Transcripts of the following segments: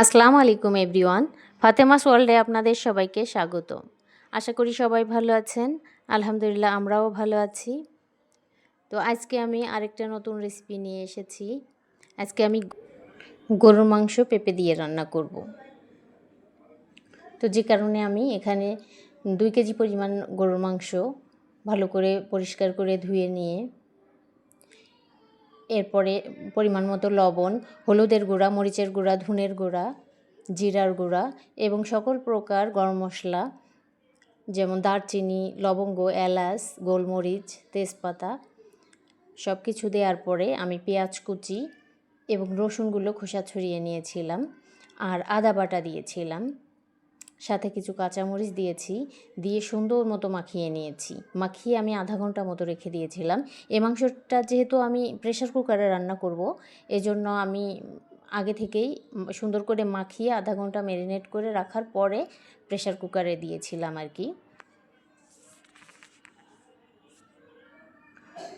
আসসালামু আলাইকুম এভরিওয়ান। ফাতেমাস ওয়ার্ল্ডে আপনাদের সবাইকে স্বাগত। আশা করি সবাই ভালো আছেন। আলহামদুলিল্লাহ, আমরাও ভালো আছি। তো আজকে আমি আরেকটা নতুন রেসিপি নিয়ে এসেছি। আজকে আমি গরুর মাংস পেঁপে দিয়ে রান্না করব। তো যে কারণে আমি এখানে দুই কেজি পরিমাণ গরুর মাংস ভালো করে পরিষ্কার করে ধুয়ে নিয়ে এরপরে পরিমাণ মতো লবণ, হলুদের গুঁড়া, মরিচের গুঁড়া, ধুনের গুঁড়া, জিরার গুঁড়া এবং সকল প্রকার গরম মশলা, যেমন দারচিনি, লবঙ্গ, এলাচ, গোলমরিচ, তেজপাতা সব কিছু দেওয়ার পরে আমি পেঁয়াজ কুচি এবং রসুনগুলো খোসা ছড়িয়ে নিয়েছিলাম আর আদা বাটা দিয়েছিলাম। সাথে কিছু কাঁচামরিচ দিয়েছি, দিয়ে সুন্দর মতো মাখিয়ে নিয়েছি। মাখিয়ে আমি আধা ঘণ্টা মতো রেখে দিয়েছিলাম। এ মাংসটা যেহেতু আমি প্রেশার কুকারে রান্না করব, এজন্য আমি আগে থেকেই সুন্দর করে মাখিয়ে আধা ঘণ্টা ম্যারিনেট করে রাখার পরে প্রেশার কুকারে দিয়েছিলাম আর কি।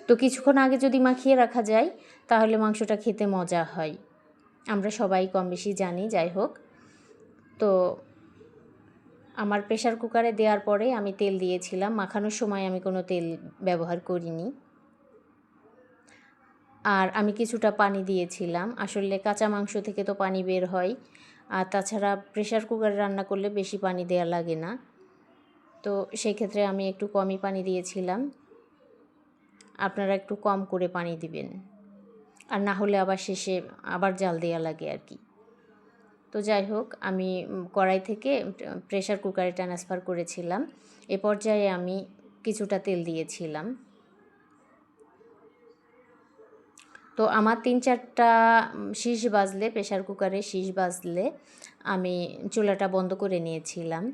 তো কিছুক্ষণ আগে যদি মাখিয়ে রাখা যায়, তাহলে মাংসটা খেতে মজা হয়। আমরা সবাই কম বেশি জানি, যাই হোক। তো আমার প্রেশার কুকারে দেওয়ার পরে আমি তেল দিয়েছিলাম। মাখানোর সময় আমি কোনো তেল ব্যবহার করিনি। আর আমি কিছুটা পানি দিয়েছিলাম। আসলে কাঁচা মাংস থেকে তো পানি বের হয়। আর তাছাড়া প্রেশার কুকারে রান্না করলে বেশি পানি দেওয়া লাগে না। তো সেই ক্ষেত্রে আমি একটু কমই পানি দিয়েছিলাম। আপনারা একটু কম করে পানি দিবেন। আর না হলে আবার শেষে আবার জাল দেওয়া লাগে আর কি। তো যাই হোক, আমি কড়াই থেকে প্রেশার কুকারে ট্রান্সফার করেছিলাম। এ পর্যায়ে আমি কিছুটা তেল দিয়েছিলাম। তো আমার তিন চারটা শীষ বাজলে প্রেশার কুকারে শীষ বাজলে, আমি চুলাটা বন্ধ করে নিয়েছিলাম।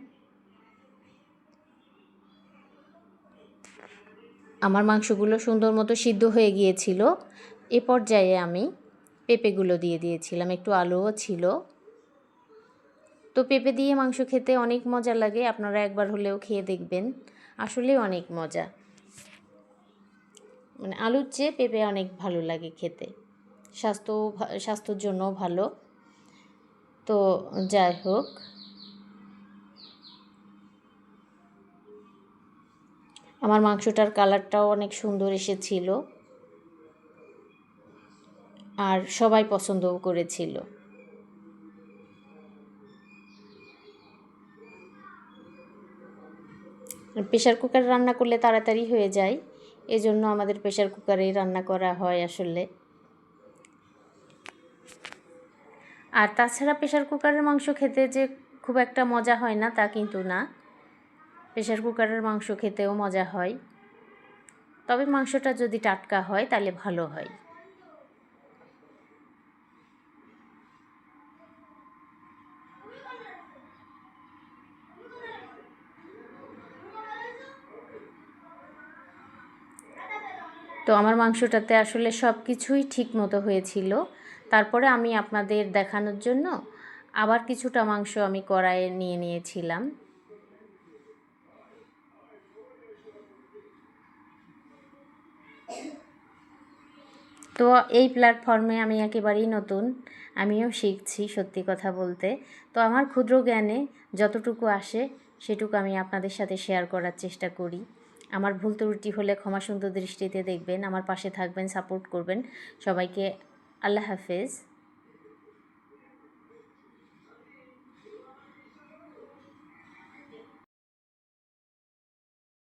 আমার মাংসগুলো সুন্দর মতো সিদ্ধ হয়ে গিয়েছিল। এ পর্যায়ে আমি পেঁপেগুলো দিয়ে দিয়েছিলাম। একটু আলুও ছিল। তো পেঁপে দিয়ে মাংস খেতে অনেক মজা লাগে, আপনারা একবার হলেও খেয়ে দেখবেন। আসলে অনেক মজা। মানে আলুর চেয়ে পেঁপে অনেক ভালো লাগে খেতে। স্বাস্থ্য স্বাস্থ্যর জন্য ভালো। তো যাই হোক। আমার মাংসটার কালারটাও অনেক সুন্দর এসেছিল। আর সবাই পছন্দও করেছিল। প্রেশার কুকার রান্না করলে তাড়াতাড়ি হয়ে যায়। এজন্য আমাদের প্রেশার কুকারেই রান্না করা হয় আসলে। আর তাছাড়া প্রেশার কুকারের মাংস খেতে যে খুব একটা মজা হয় না, তা কিন্তু না। প্রেশার কুকারের মাংস খেতেও মজা হয়। তবে মাংসটা যদি টাটকা হয়, তাহলে ভালো হয়। তো আমার মাংসটাতে আসলে সব কিছুই ঠিক মতো হয়েছিল। তারপরে আমি আপনাদের দেখানোর জন্য আবার কিছুটা মাংস আমি কড়াইয়ে নিয়ে নিয়েছিলাম। তো এই প্ল্যাটফর্মে আমি একেবারেই নতুন, আমিও শিখছি সত্যি কথা বলতে। তো আমার ক্ষুদ্র জ্ঞানে যতটুকু আসে সেটুকু আমি আপনাদের সাথে শেয়ার করার চেষ্টা করি। আমার ভুল ত্রুটি হলে ক্ষমা সুন্দর দৃষ্টিতে দেখবেন, আমার পাশে থাকবেন সাপোর্ট করবেন। সবাইকে আল্লাহ হাফেজ।